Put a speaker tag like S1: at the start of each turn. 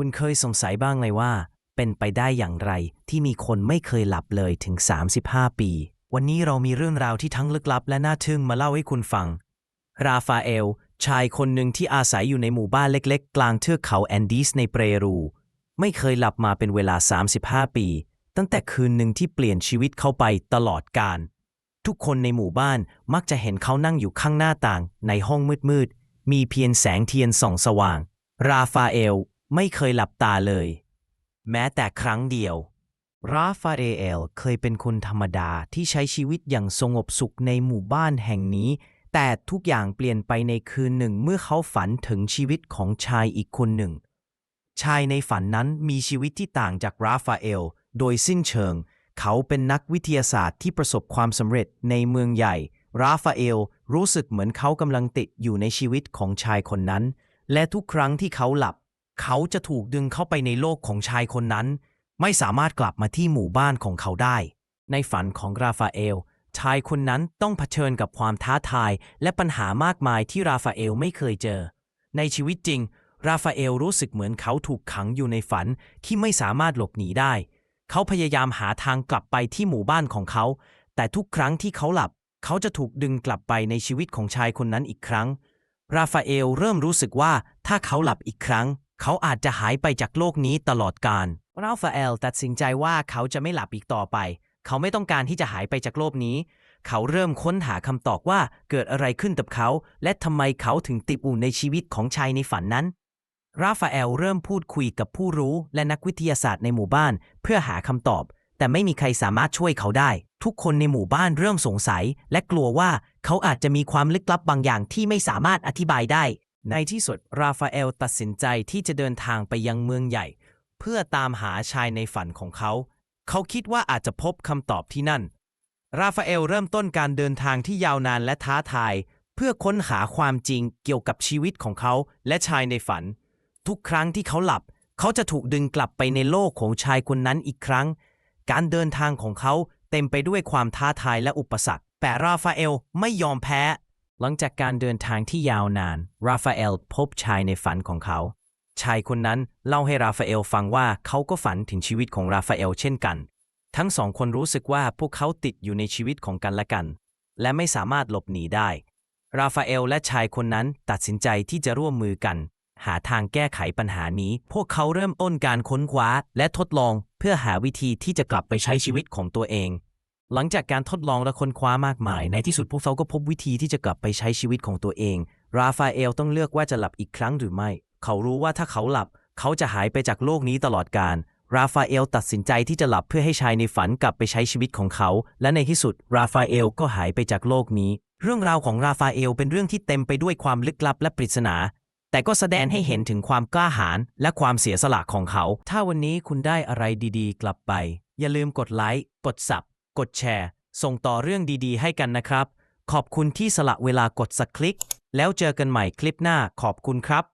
S1: คุณเคยสงสัยบ้างไหมว่า เป็นไปได้อย่างไรที่มีคนไม่เคยหลับเลยถึง 35 ปี วันนี้เรามีเรื่องราวที่ทั้งลึกลับและน่าทึ่งมาเล่าให้คุณฟัง ราฟาเอล ชายคนหนึ่งที่อาศัยอยู่ในหมู่บ้านเล็กๆ กลางเทือกเขาแอนดีสในเปรู ไม่เคยหลับมาเป็นเวลา 35 ปี ตั้งแต่คืนหนึ่งที่เปลี่ยนชีวิตเขาไปตลอดกาลทุกคนในหมู่บ้านมักจะเห็นเขานั่งอยู่ข้างหน้าต่างในห้องมืดๆ มีเพียงแสงเทียนส่องสว่าง ราฟาเอล ไม่เคยหลับตาเลย แม้แต่ครั้งเดียว ราฟาเอลเคยเป็นคนธรรมดาที่ใช้ชีวิตอย่างสงบสุขในหมู่บ้านแห่งนี้ แต่ทุกอย่างเปลี่ยนไปในคืนหนึ่งเมื่อเขาฝันถึงชีวิตของชายอีกคนหนึ่ง ชายในฝันนั้นมีชีวิตที่ต่างจากราฟาเอล โดยสิ้นเชิง เขาเป็นนักวิทยาศาสตร์ที่ประสบความสำเร็จในเมืองใหญ่ ราฟาเอลรู้สึกเหมือนเขากำลังติดอยู่ในชีวิตของชายคนนั้น และทุกครั้งที่เขาหลับ เขาจะถูกดึงเข้าไปในโลกของชายคนนั้น ไม่สามารถกลับมาที่หมู่บ้านของเขาได้ ในฝันของราฟาเอล ชายคนนั้นต้องเผชิญกับความท้าทายและปัญหามากมายที่ราฟาเอลไม่เคยเจอ ในชีวิตจริง ราฟาเอลรู้สึกเหมือนเขาถูกขังอยู่ในฝันที่ไม่สามารถหลบหนีได้ เขาพยายามหาทางกลับไปที่หมู่บ้านของเขา แต่ทุกครั้งที่เขาหลับ เขาจะถูกดึงกลับไปในชีวิตของชายคนนั้นอีกครั้ง ราฟาเอลเริ่มรู้สึกว่าถ้าเขาหลับอีกครั้ง เขาอาจจะหายไปจากโลกนี้ตลอดกาลราฟาเอลตัดสินใจว่าเขาจะไม่หลับอีกต่อไป เขาไม่ต้องการที่จะหายไปจากโลกนี้ เขาเริ่มค้นหาคำตอบว่าเกิดอะไรขึ้นกับเขา และทำไมเขาถึงติดอยู่ในชีวิตของชายในฝันนั้น ราฟาเอลเริ่มพูดคุยกับผู้รู้และนักวิทยาศาสตร์ในหมู่บ้าน เพื่อหาคำตอบ แต่ไม่มีใครสามารถช่วยเขาได้ ทุกคนในหมู่บ้านเริ่มสงสัย และกลัวว่าเขาอาจจะมีความลึกลับบางอย่างที่ไม่สามารถอธิบายได้ ในที่สุดราฟาเอลตัดสินใจที่จะเดินทางไปยังเมืองใหญ่ เพื่อตามหาชายในฝันของเขา เขาคิดว่าอาจจะพบคำตอบที่นั่น ราฟาเอลเริ่มต้นการเดินทางที่ยาวนานและท้าทาย เพื่อค้นหาความจริงเกี่ยวกับชีวิตของเขาและชายในฝัน ทุกครั้งที่เขาหลับ เขาจะถูกดึงกลับไปในโลกของชายคนนั้นอีกครั้ง การเดินทางของเขาเต็มไปด้วยความท้าทายและอุปสรรค แต่ราฟาเอลไม่ยอมแพ้ หลังจากการเดินทางที่ยาวนาน ราฟาเอลพบชายในฝันของเขา ชายคนนั้นเล่าให้ราฟาเอลฟังว่าเขาก็ฝันถึงชีวิตของราฟาเอลเช่นกัน ทั้งสองคนรู้สึกว่าพวกเขาติดอยู่ในชีวิตของกันและกัน และไม่สามารถหลบหนีได้ ราฟาเอลและชายคนนั้นตัดสินใจที่จะร่วมมือกัน หาทางแก้ไขปัญหานี้ พวกเขาเริ่มต้นการค้นคว้าและทดลอง เพื่อหาวิธีที่จะกลับไปใช้ชีวิตของตัวเอง หลังจากการทดลองและค้นคว้ามากมาย ในที่สุดพวกเขาก็พบวิธีที่จะกลับไปใช้ชีวิตของตัวเอง ราฟาเอลต้องเลือกว่าจะหลับอีกครั้งหรือไม่ เขารู้ว่าถ้าเขาหลับ เขาจะหายไปจากโลกนี้ตลอดกาล ราฟาเอลตัดสินใจที่จะหลับเพื่อให้ชายในฝันกลับไปใช้ชีวิตของเขา และในที่สุด ราฟาเอลก็หายไปจากโลกนี้ เรื่องราวของราฟาเอลเป็นเรื่องที่เต็มไปด้วยความลึกลับและปริศนา แต่ก็แสดงให้เห็นถึงความกล้าหาญและความเสียสละของเขา ถ้าวันนี้คุณได้อะไรดีๆ กลับไป อย่าลืมกดไลค์ กดสับ กดแชร์ ส่งต่อเรื่องดีๆ ให้กันนะครับ ขอบคุณที่สละเวลากดสักคลิก แล้วเจอกันใหม่คลิปหน้าขอบคุณครับ